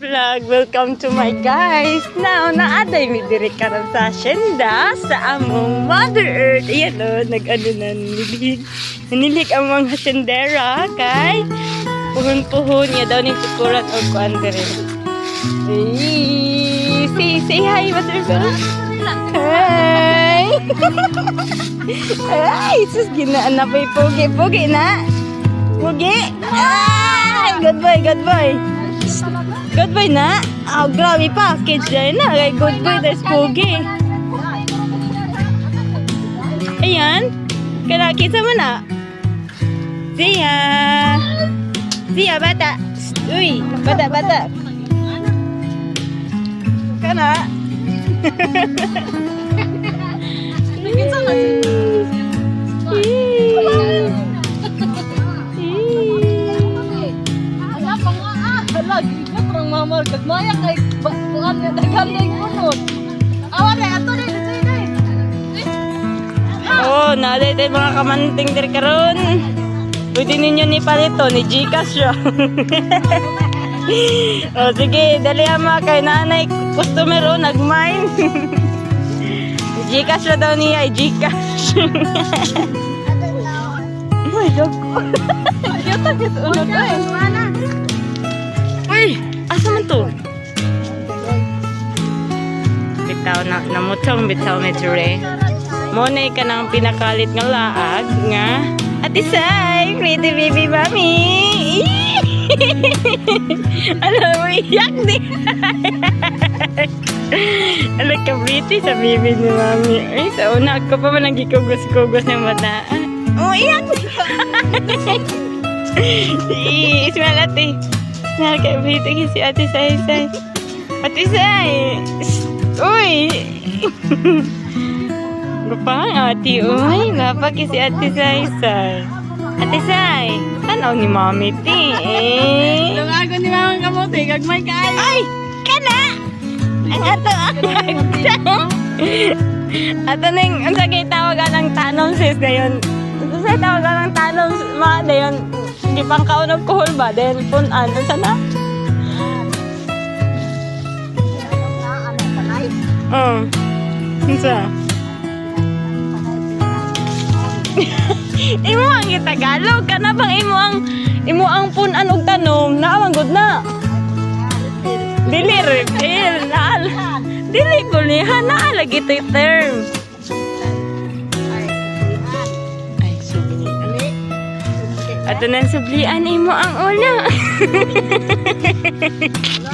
Vlog, welcome to my guys. Now, naaday mi diri karon sa asyenda sa among Mother Earth. Ayan o, nag-ano na nilig. Nanilig ang mga asyendera kay puhon-puhon niya daw ni tukuran o kuan diri. Ay, say, say hi, Mother Earth. Hi! Ay, sus, ginaan na pa pugi. Pugi na. Pugi. Ay, good boy, good boy. Good boy na. Oh, grabe package dyan na. Kay good boy, there's Pogi. Ayan. Kaya kita mo na. Zia. Zia, bata. Uy, bata, bata. Kana. gigat rang mamar gagmaya kay kuan nga daghang day kunod. Awa na ato ni dito ni. Oh, naday tayo mga kamanting dir karon. Pwede ninyo ni palito, ni Gcash siya. oh, sige, dali ama kay nanay customer oh, nag-mine. Gcash na daw niya, ay Gcash. Uy, dog ko. Cute ang cute. Uy, asa man to? Bitaw na, namutong bitaw medyo re. Monay ka ng pinakalit nga laag nga. Ate Sai, pretty baby mami. Alam mo, iyak di. Alam ka, pretty sa baby ni mami. Ay, sa una ako pa man nagkikugos-kugos ng bata. Oh, iyak di. Ismail ate. Ismail ka, pretty si ate Sai Sai. Ate Sai. Uy. Gupang ate, uy, napaki si ate Sai Sai. Ate Sai, tanaw ni mami ti eh. Lungago ni mamang kamote gagmay kay. Ay, kana! Ang ato ang. Ato ning, ang sagay tawagan ng tanong sis na yun. Ang sagay tawagan ng tanong mga na yun. Hindi pang kaunog kuhol ba? Then, punan, ano sana? Oo. Isa. imo ang gitagalog ka na bang imo ang imo ang punan og tanom na amang good na. Dili refill na Dili kulihan na lagi to term. Ato na sublian imo ang una.